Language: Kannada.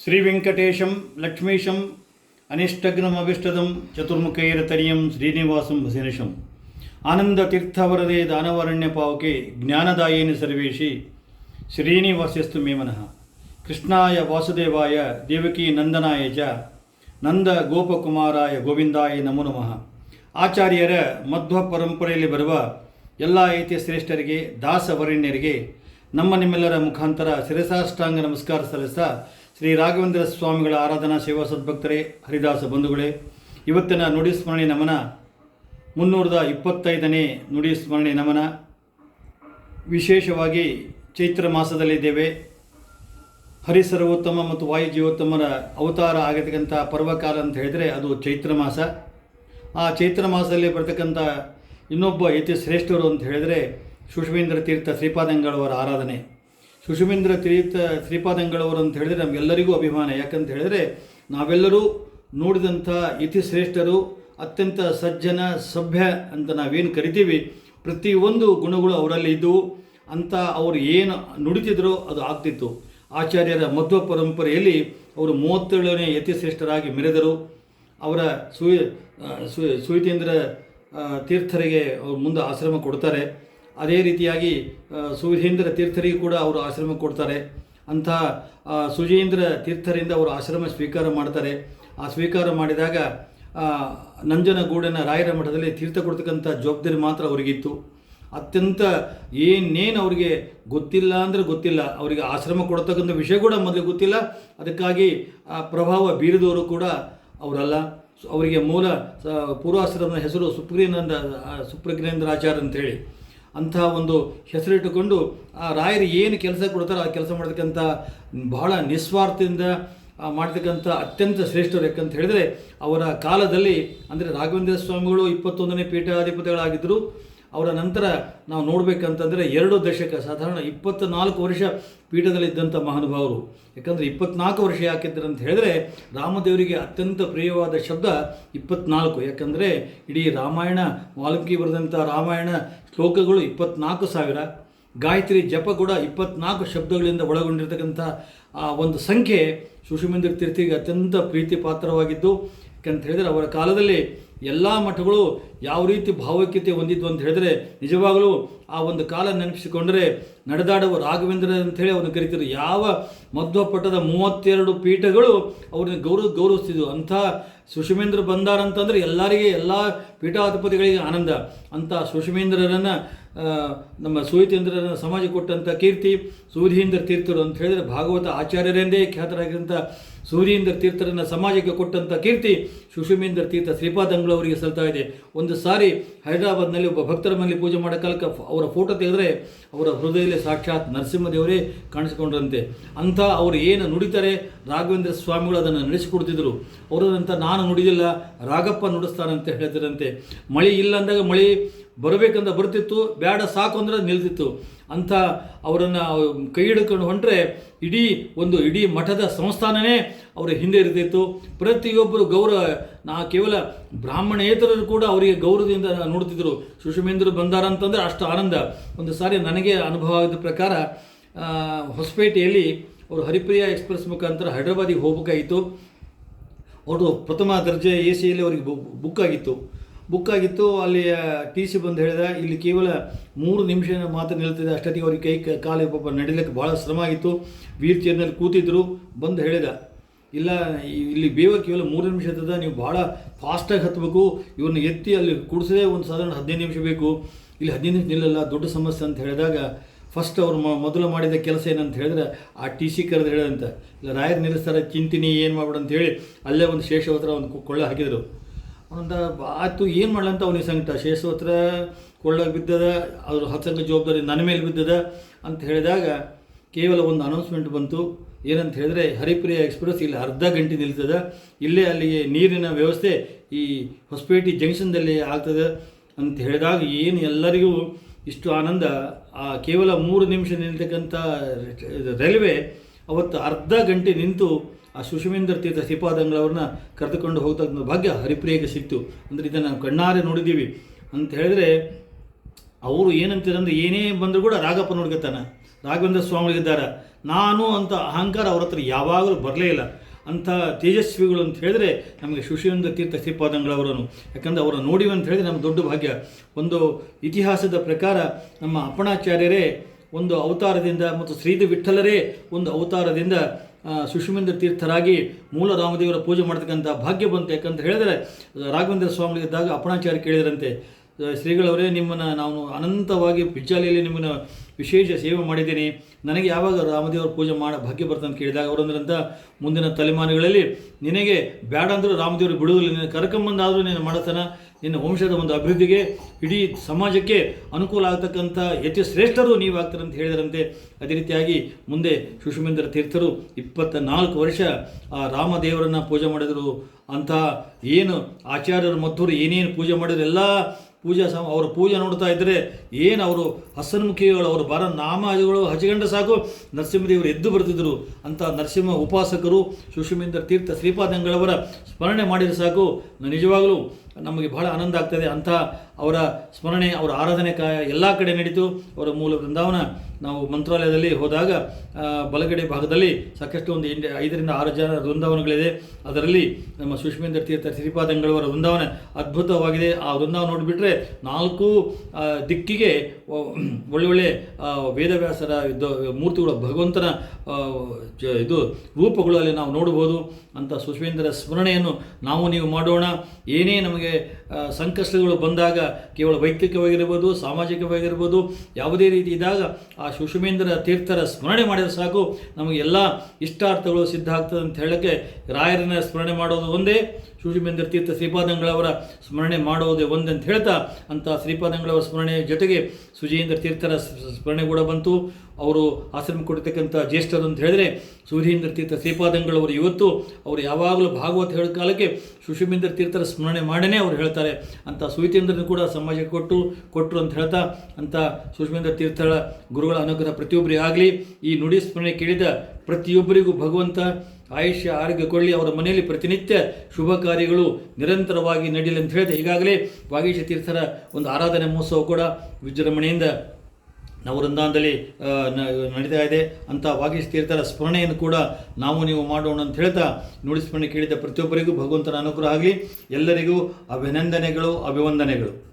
ಶ್ರೀವೆಂಕಟೇಶಂ ಲಕ್ಷ್ಮೀಶಂ ಚತುರ್ಮುಖೈರ ಚತುರ್ಮುಖೈರತನಿಯಂ ಶ್ರೀನಿವಾಸಂ ಭಸಿನಿಶಂ ಆನಂದತೀರ್ಥವರದೆ ದಾನವರಣ್ಯ ಪಾವಕೆ ಜ್ಞಾನದಾಯೇನ ಸರ್ವೇಶಿ ಶ್ರೀನಿವಾಸ್ಯಸ್ತು ಮೇಮನಃ ಕೃಷ್ಣಾಯ ವಾಸುದೇವಾಯ ದೇವಕಿ ನಂದನಾಯ ಚ ನಂದ ಗೋಪಕುಮಾರಾಯ ಗೋವಿಂದಾಯ ನಮೋ ನಮಃ ಆಚಾರ್ಯರ ಮಧ್ವ ಪರಂಪರೆಯಲ್ಲಿ ಬರುವ ಎಲ್ಲ ಐತಿ ಶ್ರೇಷ್ಠರಿಗೆ, ದಾಸವರಣ್ಯರಿಗೆ ನಮ್ಮ ನಿಮ್ಮೆಲ್ಲರ ಮುಖಾಂತರ ಶಿರಸಾಷ್ಟಾಂಗ ನಮಸ್ಕಾರ ಸಲ್ಲಿಸ್ತಾ ಶ್ರೀ ರಾಘವೇಂದ್ರ ಸ್ವಾಮಿಗಳ ಆರಾಧನಾ ಸೇವಾ ಸದ್ಭಕ್ತರೇ, ಹರಿದಾಸ ಬಂಧುಗಳೇ, ಇವತ್ತಿನ ನುಡಿ ಸ್ಮರಣೆ ನಮನ, ಮುನ್ನೂರದ ಇಪ್ಪತ್ತೈದನೇ ನುಡಿ ಸ್ಮರಣೆ ನಮನ. ವಿಶೇಷವಾಗಿ ಚೈತ್ರ ಮಾಸದಲ್ಲಿದ್ದೇವೆ. ಹರಿಸರ್ವೋತ್ತಮ ಮತ್ತು ವಾಯುಜೀವೋತ್ತಮರ ಅವತಾರ ಆಗತಕ್ಕಂಥ ಪರ್ವಕಾಲ ಅಂತ ಹೇಳಿದರೆ ಅದು ಚೈತ್ರ ಮಾಸ. ಆ ಚೈತ್ರ ಮಾಸದಲ್ಲಿ ಬರತಕ್ಕಂಥ ಇನ್ನೊಬ್ಬ ಯತಿ ಶ್ರೇಷ್ಠರು ಅಂತ ಹೇಳಿದರೆ ಸುಷ್ಮೇಂದ್ರ ತೀರ್ಥ ಶ್ರೀಪಾದಂಗಳವರ ಆರಾಧನೆ. ಸುಷಮೇಂದ್ರ ತೀರ್ಥ ಶ್ರೀಪಾದಂಗಳವರು ಅಂತ ಹೇಳಿದರೆ ನಮಗೆಲ್ಲರಿಗೂ ಅಭಿಮಾನ. ಯಾಕಂತ ಹೇಳಿದರೆ ನಾವೆಲ್ಲರೂ ನೋಡಿದಂಥ ಇತಿಶ್ರೇಷ್ಠರು, ಅತ್ಯಂತ ಸಜ್ಜನ ಸಭ್ಯ ಅಂತ ನಾವೇನು ಕರಿತೀವಿ ಪ್ರತಿಯೊಂದು ಗುಣಗಳು ಅವರಲ್ಲಿ ಇದ್ದವು ಅಂತ ಅವರು ಏನು ನುಡಿತಿದ್ರೋ ಅದು ಆಗ್ತಿತ್ತು. ಆಚಾರ್ಯರ ಮಧ್ವ ಪರಂಪರೆಯಲ್ಲಿ ಅವರು ಮೂವತ್ತೇಳನೇ ಯತಿಶ್ರೇಷ್ಠರಾಗಿ ಮೆರೆದರು. ಅವರ ಸುಯ ಸುಯತೀಂದ್ರ ತೀರ್ಥರಿಗೆ ಅವರು ಮುಂದೆ ಆಶ್ರಮ ಕೊಡ್ತಾರೆ. ಅದೇ ರೀತಿಯಾಗಿ ಆ, ಸುವಿಧೇಂದ್ರ ತೀರ್ಥರಿಗೆ ಕೂಡ ಅವರು ಆಶ್ರಮ ಕೊಡ್ತಾರೆ. ಅಂಥ ಸುಜೇಂದ್ರ ತೀರ್ಥರಿಂದ ಅವರು ಆಶ್ರಮ ಸ್ವೀಕಾರ ಮಾಡ್ತಾರೆ. ಆ ಸ್ವೀಕಾರ ಮಾಡಿದಾಗ ನಂಜನಗೂಡನ ರಾಯರ ಮಠದಲ್ಲಿ ತೀರ್ಥ ಕೊಡ್ತಕ್ಕಂಥ ಜವಾಬ್ದಾರಿ ಮಾತ್ರ ಅವರಿಗಿತ್ತು. ಅತ್ಯಂತ ಏನೇನು ಅವರಿಗೆ ಗೊತ್ತಿಲ್ಲ ಅಂದರೆ ಗೊತ್ತಿಲ್ಲ. ಅವರಿಗೆ ಆಶ್ರಮ ಕೊಡತಕ್ಕಂಥ ವಿಷಯ ಕೂಡ ಮೊದಲು ಗೊತ್ತಿಲ್ಲ. ಅದಕ್ಕಾಗಿ ಆ ಪ್ರಭಾವ ಬೀರಿದವರು ಕೂಡ ಅವರಲ್ಲ. ಅವರಿಗೆ ಮೂಲ ಪೂರ್ವಾಶ್ರಮದ ಹೆಸರು ಸುಪ್ರೀನಂದ ಸುಪ್ರಜ್ಞೇಂದ್ರಾಚಾರ್ಯ ಅಂತೇಳಿ. ಅಂಥ ಒಂದು ಹೆಸರಿಟ್ಟುಕೊಂಡು ಆ ರಾಯರು ಏನು ಕೆಲಸ ಕೊಡ್ತಾರೋ ಆ ಕೆಲಸ ಮಾಡತಕ್ಕಂಥ ಬಹಳ ನಿಸ್ವಾರ್ಥದಿಂದ ಮಾಡ್ತಕ್ಕಂಥ ಅತ್ಯಂತ ಶ್ರೇಷ್ಠರು ಯಾಕಂತ ಹೇಳಿದರೆ ಅವರ ಕಾಲದಲ್ಲಿ, ಅಂದರೆ ರಾಘವೇಂದ್ರ ಸ್ವಾಮಿಗಳು ಇಪ್ಪತ್ತೊಂದನೇ ಪೀಠಾಧಿಪತಿಗಳಾಗಿದ್ದರು. ಅವರ ನಂತರ ನಾವು ನೋಡಬೇಕಂತಂದರೆ ಎರಡು ದಶಕ, ಸಾಧಾರಣ ಇಪ್ಪತ್ತ್ನಾಲ್ಕು ವರ್ಷ ಪೀಠದಲ್ಲಿದ್ದಂಥ ಮಹಾನುಭಾವರು. ಯಾಕಂದರೆ ಇಪ್ಪತ್ನಾಲ್ಕು ವರ್ಷ ಯಾಕಿದ್ರು ಅಂತ ಹೇಳಿದ್ರೆ ರಾಮದೇವರಿಗೆ ಅತ್ಯಂತ ಪ್ರಿಯವಾದ ಶಬ್ದ ಇಪ್ಪತ್ನಾಲ್ಕು. ಯಾಕಂದರೆ ಇಡೀ ರಾಮಾಯಣ, ವಾಲ್ಮೀಕಿ ಬರೆದಂಥ ರಾಮಾಯಣ ಶ್ಲೋಕಗಳು ಇಪ್ಪತ್ನಾಲ್ಕು ಸಾವಿರ. ಗಾಯತ್ರಿ ಜಪ ಕೂಡ ಇಪ್ಪತ್ನಾಲ್ಕು ಶಬ್ದಗಳಿಂದ ಒಳಗೊಂಡಿರ್ತಕ್ಕಂಥ ಆ ಒಂದು ಸಂಖ್ಯೆ ಸುಷುಮೇಂದ್ರ ತೀರ್ಥಿಗೆ ಅತ್ಯಂತ ಪ್ರೀತಿ ಪಾತ್ರವಾಗಿದ್ದು ಯಾಕಂತ ಹೇಳಿದರೆ ಅವರ ಕಾಲದಲ್ಲಿ ಎಲ್ಲ ಮಠಗಳು ಯಾವ ರೀತಿ ಭಾವೈಕ್ಯತೆ ಹೊಂದಿದ್ವು ಅಂತ ಹೇಳಿದ್ರೆ, ನಿಜವಾಗಲೂ ಆ ಒಂದು ಕಾಲ ನೆನಪಿಸಿಕೊಂಡರೆ ನಡೆದಾಡುವ ರಾಘವೇಂದ್ರ ಅಂತೇಳಿ ಅವನು ಕರಿತಿದ್ರು. ಯಾವ ಮಧ್ವ ಪಟ್ಟದ ಮೂವತ್ತೆರಡು ಪೀಠಗಳು ಅವ್ರನ್ನ ಗೌರವ ಗೌರವಿಸ್ತಿದ್ವು. ಅಂಥ ಸುಷಮೇಂದ್ರ ಬಂದಾರಂತಂದ್ರೆ ಎಲ್ಲರಿಗೆ, ಎಲ್ಲ ಪೀಠಾಧಿಪತಿಗಳಿಗೆ ಆನಂದ. ಅಂಥ ಸುಷಮೇಂದ್ರರನ್ನು ನಮ್ಮ ಸುಹಿತೇಂದ್ರರನ್ನು ಸಮಾಜ ಕೊಟ್ಟಂಥ ಕೀರ್ತಿ ಸೂಧೀಂದ್ರ ತೀರ್ಥರು ಅಂತ ಹೇಳಿದರೆ ಭಾಗವತ ಆಚಾರ್ಯರೆಂದೇ ಖ್ಯಾತರಾಗಿದ್ದಂಥ ಸೂರ್ಯೇಂದ್ರ ತೀರ್ಥರನ್ನು ಸಮಾಜಕ್ಕೆ ಕೊಟ್ಟಂಥ ಕೀರ್ತಿ ಸುಷಮೇಂದ್ರ ತೀರ್ಥ ಶ್ರೀಪಾದಂಗಳವರಿಗೆ ಸಲ್ತಾ ಇದೆ. ಒಂದು ಸಾರಿ ಹೈದರಾಬಾದ್ನಲ್ಲಿ ಒಬ್ಬ ಭಕ್ತರ ಮನೆಯಲ್ಲಿ ಪೂಜೆ ಮಾಡೋ ಕಾಲಕ್ಕೆ ಅವರ ಫೋಟೋ ತೆಗೆದ್ರೆ ಅವರ ಹೃದಯದಲ್ಲಿ ಸಾಕ್ಷಾತ್ ನರಸಿಂಹದೇವರೇ ಕಾಣಿಸಿಕೊಂಡ್ರಂತೆ. ಅಂಥ ಅವರು ಏನು ನುಡಿತಾರೆ ರಾಘವೇಂದ್ರ ಸ್ವಾಮಿಗಳು ಅದನ್ನು ನಡೆಸಿಕೊಡ್ತಿದ್ರು. ಅವರಂತ ನಾನು ನುಡಿದಿಲ್ಲ ರಾಗಪ್ಪ ನುಡಿಸ್ತಾನಂತ ಹೇಳ್ತಿರಂತೆ ಮಳೆ ಇಲ್ಲ ಅಂದಾಗ ಮಳೆ ಬರಬೇಕಂತ ಬರ್ತಿತ್ತು ಬೇಡ ಸಾಕು ಅಂದ್ರೆ ನಿಲ್ತಿತ್ತು. ಅಂಥ ಅವರನ್ನು ಕೈ ಹಿಡ್ಕೊಂಡು ಹೊಂಟ್ರೆ ಇಡೀ ಒಂದು ಇಡೀ ಮಠದ ಸಂಸ್ಥಾನನೇ ಅವರ ಹಿಂದೆ ಇರ್ತಿತ್ತು. ಪ್ರತಿಯೊಬ್ಬರು ಗೌರವ ನಾ ಕೇವಲ ಬ್ರಾಹ್ಮಣೇತರರು ಕೂಡ ಅವರಿಗೆ ಗೌರವದಿಂದ ನೋಡ್ತಿದ್ರು. ಬಂದಾರ ಅಂತಂದರೆ ಅಷ್ಟು ಆನಂದ. ಒಂದು ಸಾರಿ ನನಗೆ ಅನುಭವ ಆಗಿದ್ದ ಪ್ರಕಾರ ಹೊಸಪೇಟೆಯಲ್ಲಿ ಅವರು ಹರಿಪ್ರಿಯ ಎಕ್ಸ್ಪ್ರೆಸ್ ಮುಖಾಂತರ ಹೈದ್ರಾಬಾದಿಗೆ ಹೋಗ್ಬೇಕಾಗಿತ್ತು. ಅವರು ಪ್ರಥಮ ದರ್ಜೆ ಎ ಸಿಯಲ್ಲಿ ಅವರಿಗೆ ಬುಕ್ ಆಗಿತ್ತು. ಬುಕ್ ಆಗಿತ್ತು, ಅಲ್ಲಿ ಟಿ ಸಿ ಬಂದು ಹೇಳಿದ, ಇಲ್ಲಿ ಕೇವಲ ಮೂರು ನಿಮಿಷ ಮಾತ್ರ ನಿಲ್ತಿದೆ. ಅಷ್ಟೊತ್ತಿಗೆ ಅವ್ರಿಗೆ ಕೈ ಕಾಲು ಪಾಪ ನಡಿಲಿಕ್ಕೆ ಭಾಳ ಶ್ರಮ ಆಗಿತ್ತು. ವೀರ್ ಚೇರ್ನಲ್ಲಿ ಕೂತಿದ್ರು, ಬಂದು ಹೇಳಿದ. ಇಲ್ಲ, ಇಲ್ಲಿ ಬೇವ ಕೇವಲ ಮೂರು ನಿಮಿಷ ಇರ್ತದ ನೀವು ಭಾಳ ಫಾಸ್ಟಾಗಿ ಹತ್ತಬೇಕು ಇವ್ರನ್ನ ಎತ್ತಿ ಅಲ್ಲಿ ಕೂಡಿಸದೆ ಒಂದು ಸಾಧಾರಣ ಹದಿನೈದು ನಿಮಿಷ ಬೇಕು. ಇಲ್ಲಿ ಹದಿನೈದು ನಿಮಿಷ ನಿಲ್ಲಲ್ಲ, ದೊಡ್ಡ ಸಮಸ್ಯೆ ಅಂತ ಹೇಳಿದಾಗ ಫಸ್ಟ್ ಅವ್ರು ಮೊದಲು ಮಾಡಿದ ಕೆಲಸ ಏನಂತ ಹೇಳಿದ್ರೆ, ಆ ಟಿ ಸಿ ಕರೆದು ಹೇಳಿದಂತ. ಇಲ್ಲ, ರಾಯರ್ ನಿಲ್ಲಿಸ್ತಾರೆ, ಚಿಂತಿನಿ, ಏನು ಮಾಡ್ಬಿಡು ಅಂತ ಹೇಳಿ, ಅಲ್ಲೇ ಒಂದು ಶೇಷವತ್ರ ಒಂದು ಕೊಳ್ಳೆ ಕೊಳ್ಳ ಹಾಕಿದರು. ಒಂದು ಆಯಿತು, ಏನು ಮಾಡ್ಲಂತ ಅವನಿಗೆ ಸಂಕಟ. ಶೇಷವತ್ರ ಕೊಳ್ಳಾಗ ಬಿದ್ದದ, ಅದ್ರ ಹತ್ತಿರ ಜವಾಬ್ದಾರಿ ನನ್ನ ಮೇಲೆ ಬಿದ್ದದ ಅಂತ ಹೇಳಿದಾಗ ಕೇವಲ ಒಂದು ಅನೌನ್ಸ್ಮೆಂಟ್ ಬಂತು. ಏನಂತ ಹೇಳಿದ್ರೆ, ಹರಿಪ್ರಿಯ ಎಕ್ಸ್ಪ್ರೆಸ್ ಇಲ್ಲಿ ಅರ್ಧ ಗಂಟೆ ನಿಲ್ತದ. ಇಲ್ಲೇ ಅಲ್ಲಿಗೆ ನೀರಿನ ವ್ಯವಸ್ಥೆ ಈ ಹೊಸಪೇಟೆ ಜಂಕ್ಷನ್ದಲ್ಲಿ ಆಗ್ತದೆ ಅಂತ ಹೇಳಿದಾಗ ಏನು ಎಲ್ಲರಿಗೂ ಇಷ್ಟು ಆನಂದ. ಆ ಕೇವಲ ಮೂರು ನಿಮಿಷ ನಿಲ್ತಕ್ಕಂಥ ರೈಲ್ವೆ ಅವತ್ತು ಅರ್ಧ ಗಂಟೆ ನಿಂತು ಆ ಸುಷಮೇಂದ್ರ ತೀರ್ಥ ಶ್ರೀಪಾದಂಗಳವ್ರನ್ನ ಕರೆದುಕೊಂಡು ಹೋಗ್ತಕ್ಕಂಥ ಭಾಗ್ಯ ಹರಿಪ್ರಿಯಗೆ ಸಿಕ್ತು. ಅಂದರೆ ಇದನ್ನು ನಾವು ಕಣ್ಣಾರೆ ನೋಡಿದ್ದೀವಿ. ಅಂತ ಹೇಳಿದ್ರೆ ಅವರು ಏನಂತಾರೆ ಅಂದರೆ ಏನೇ ಬಂದರೂ ಕೂಡ ರಾಘಪ್ಪ ನೋಡ್ಕೊತಾನೆ ರಾಘವೇಂದ್ರ ಸ್ವಾಮಿಗಳಿದ್ದಾರೆ ನಾನು ಅಂತ ಅಹಂಕಾರ ಅವ್ರ ಹತ್ರ ಯಾವಾಗಲೂ ಬರಲೇ ಇಲ್ಲ. ಅಂಥ ತೇಜಸ್ವಿಗಳು ಅಂತ ಹೇಳಿದ್ರೆ ನಮಗೆ ಸುಶೀಂದ್ರ ತೀರ್ಥ ಶ್ರೀಪಾದಂಗಳವರನ್ನು. ಯಾಕಂದರೆ ಅವರು ನೋಡಿವೆ ಅಂತ ಹೇಳಿದ್ರೆ ನಮ್ಮ ದೊಡ್ಡ ಭಾಗ್ಯ. ಒಂದು ಇತಿಹಾಸದ ಪ್ರಕಾರ ನಮ್ಮ ಅಪ್ಪಣಾಚಾರ್ಯರೇ ಒಂದು ಅವತಾರದಿಂದ ಮತ್ತು ಶ್ರೀದ ವಿಠ್ಠಲರೇ ಒಂದು ಅವತಾರದಿಂದ ಸುಷುಮೇಂದ್ರ ತೀರ್ಥರಾಗಿ ಮೂಲ ರಾಮದೇವರ ಪೂಜೆ ಮಾಡ್ತಕ್ಕಂಥ ಭಾಗ್ಯ ಬಂತು. ಯಾಕಂತ ಹೇಳಿದರೆ, ರಾಘವೇಂದ್ರ ಸ್ವಾಮಿಗಳಿದ್ದಾಗ ಅಪ್ಪಣಾಚಾರ್ಯ ಕೇಳಿದರಂತೆ. ಶ್ರೀಗಳವರೇ, ನಿಮ್ಮನ್ನು ನಾನು ಅನಂತವಾಗಿ ಪಿಜ್ಜಾಲಿಯಲ್ಲಿ ನಿಮ್ಮನ್ನು ವಿಶೇಷ ಸೇವೆ ಮಾಡಿದ್ದೀನಿ. ನನಗೆ ಯಾವಾಗ ರಾಮದೇವರ ಪೂಜೆ ಮಾಡೋ ಭಾಗ್ಯ ಬರ್ತಂತ ಕೇಳಿದಾಗ ಅವರಂದ್ರಂತ ಮುಂದಿನ ತಲೆಮಾರುಗಳಲ್ಲಿ ನಿನಗೆ ಬೇಡ ಅಂದರೂ ರಾಮದೇವರು ಬಿಡುವುದಿಲ್ಲ. ನೀನು ಕರ್ಕೊಂಬಂದಾದರೂ ನೀನು ಮಾಡತನ. ನಿನ್ನ ವಂಶದ ಒಂದು ಅಭಿವೃದ್ಧಿಗೆ ಇಡೀ ಸಮಾಜಕ್ಕೆ ಅನುಕೂಲ ಆಗ್ತಕ್ಕಂಥ ಯತಿ ಶ್ರೇಷ್ಠರು ನೀವಾಗ್ತಾರಂತ ಹೇಳಿದರಂತೆ. ಅದೇ ರೀತಿಯಾಗಿ ಮುಂದೆ ಶುಶುಮೇಂದ್ರ ತೀರ್ಥರು ಇಪ್ಪತ್ತ ನಾಲ್ಕು ವರ್ಷ ಆ ರಾಮದೇವರನ್ನು ಪೂಜೆ ಮಾಡಿದರು. ಅಂತ ಏನು ಆಚಾರ್ಯರು ಮತ್ತೂರು ಏನೇನು ಪೂಜೆ ಮಾಡಿದ್ರು, ಎಲ್ಲ ಪೂಜಾ ಸಮ ಅವರ ಪೂಜೆ ನೋಡ್ತಾ ಇದ್ದರೆ ಏನು ಅವರು ಹಸನ್ಮುಖಿಗಳು ಅವರು ಬರ ನಾಮಗಳು ಹಚ್ಚಿಕೊಂಡ ಸಾಕು ನರಸಿಂಹದೇವರು ಎದ್ದು ಬರ್ತಿದ್ದರು ಅಂತ ನರಸಿಂಹ ಉಪಾಸಕರು ಸುಷ್ಮೇಂದ್ರ ತೀರ್ಥ ಶ್ರೀಪಾದಂಗಳವರ ಸ್ಮರಣೆ ಮಾಡಿದರೆ ಸಾಕು. ನಿಜವಾಗಲೂ ನಮಗೆ ಬಹಳ ಆನಂದ ಆಗ್ತದೆ ಅಂಥ ಅವರ ಸ್ಮರಣೆ ಅವರ ಆರಾಧನೆ ಕ ಎಲ್ಲ ಕಡೆ ನಡೀತು. ಅವರ ಮೂಲ ಬೃಂದಾವನ ನಾವು ಮಂತ್ರಾಲಯದಲ್ಲಿ ಹೋದಾಗ ಬಲಗಡೆ ಭಾಗದಲ್ಲಿ ಸಾಕಷ್ಟು ಒಂದು ಎಂಟು ಐದರಿಂದ ಆರು ಜನ ವೃಂದಾವನಗಳಿದೆ. ಅದರಲ್ಲಿ ನಮ್ಮ ಸುಷ್ಮೇಂದ್ರ ತೀರ್ಥ ಶ್ರೀಪಾದಂಗಳವರ ವೃಂದಾವನ ಅದ್ಭುತವಾಗಿದೆ. ಆ ವೃಂದಾವನ ನೋಡಿಬಿಟ್ರೆ ನಾಲ್ಕು ಆ, ದಿಕ್ಕಿಗೆ ಒ- ಒಳ್ಳೊಳ್ಳೆ ಒಳ್ಳೆ ವೇದವ್ಯಾಸರ ಇದು, ಮೂರ್ತಿಗಳು, ಭಗವಂತನ ಇದು ರೂಪಗಳು ಅಲ್ಲಿ ನಾವು ನೋಡ್ಬೋದು ಅಂತ ಸುಷ್ಮೇಂದ್ರ ಸ್ಮರಣೆಯನ್ನು ನಾವು ನೀವು ಮಾಡೋಣ. ಏನೇ ನಮಗೆ ಸಂಕಷ್ಟಗಳು ಬಂದಾಗ ಕೇವಲ ವೈಯಕ್ತಿಕವಾಗಿರ್ಬೋದು, ಸಾಮಾಜಿಕವಾಗಿರ್ಬೋದು, ಯಾವುದೇ ರೀತಿ ಇದ್ದಾಗ ಆ ಸುಷ್ಮೇಂದ್ರ ತೀರ್ಥರ ಸ್ಮರಣೆ ಮಾಡಿದ್ರೆ ಸಾಕು. ನಮಗೆ ಎಲ್ಲ ಇಷ್ಟಾರ್ಥಗಳು ಸಿದ್ಧ ಆಗ್ತದೆ ಅಂತ ಹೇಳೋಕ್ಕೆ ರಾಯರನ್ನ ಸ್ಮರಣೆ ಮಾಡೋದು ಒಂದೇ ಸುಷುಮೇಂದ್ರ ತೀರ್ಥ ಶ್ರೀಪಾದಂಗಳವರ ಸ್ಮರಣೆ ಮಾಡುವುದೇ ಒಂದಂತ ಹೇಳ್ತಾ, ಅಂತ ಶ್ರೀಪಾದಂಗಳವರ ಸ್ಮರಣೆ ಜೊತೆಗೆ ಸುಜೀಂದ್ರ ತೀರ್ಥರ ಸ್ಮರಣೆ ಕೂಡ ಬಂತು. ಅವರು ಆಶ್ರಮ ಕೊಡ್ತಕ್ಕಂಥ ಜ್ಯೇಷ್ಠರು ಅಂತ ಹೇಳಿದ್ರೆ ಸುಧೀಂದ್ರ ತೀರ್ಥ ಶ್ರೀಪಾದಂಗಳವರು ಇವತ್ತು ಅವರು ಯಾವಾಗಲೂ ಭಾಗವತ ಹೇಳೋ ಕಾಲಕ್ಕೆ ಸುಷುಮೇಂದ್ರ ತೀರ್ಥರ ಸ್ಮರಣೆ ಮಾಡೇ ಅವ್ರು ಹೇಳ್ತಾರೆ. ಅಂತ ಸುಹಿತೇಂದ್ರನ ಕೂಡ ಸಮಾಜಕ್ಕೆ ಕೊಟ್ಟು ಕೊಟ್ಟರು ಅಂತ ಹೇಳ್ತಾ, ಅಂತ ಸುಷುಮೇಂದ್ರ ತೀರ್ಥಗಳ ಗುರುಗಳ ಅನುಗ್ರಹ ಪ್ರತಿಯೊಬ್ಬರಿಗೆ ಆಗಲಿ. ಈ ನುಡಿ ಸ್ಮರಣೆ ಕೇಳಿದ ಪ್ರತಿಯೊಬ್ಬರಿಗೂ ಭಗವಂತ ಆಯುಷ್ಯ ಆರೋಗ್ಯ ಕೊಡಲಿ ಅವರ ಮನೆಯಲ್ಲಿ ಪ್ರತಿನಿತ್ಯ ಶುಭ ಕಾರ್ಯಗಳು ನಿರಂತರವಾಗಿ ನಡೆಯಲಿ ಅಂತ ಹೇಳಿದೆ. ಈಗಾಗಲೇ ವಾಗೀಶ ತೀರ್ಥರ ಒಂದು ಆರಾಧನೆ ಮಹೋತ್ಸವ ಕೂಡ ವಿಜೃಂಭಣೆಯಿಂದ ನಾವು ವೃಂದಾವನದಲ್ಲಿ ನ- ನಡೀತಾ ಇದೆ. ಅಂತ ವಾಗೀಶ ತೀರ್ಥರ ಸ್ಮರಣೆಯನ್ನು ಕೂಡ ನಾವು ನೀವು ಮಾಡೋಣ ಅಂತ ಹೇಳ್ತಾ ನುಡಿಸ್ಮರಣೆ ಕೇಳಿದ ಪ್ರತಿಯೊಬ್ಬರಿಗೂ ಭಗವಂತನ ಅನುಗ್ರಹ ಆಗಲಿ. ಎಲ್ಲರಿಗೂ ಅಭಿನಂದನೆಗಳು, ಅಭಿವಂದನೆಗಳು.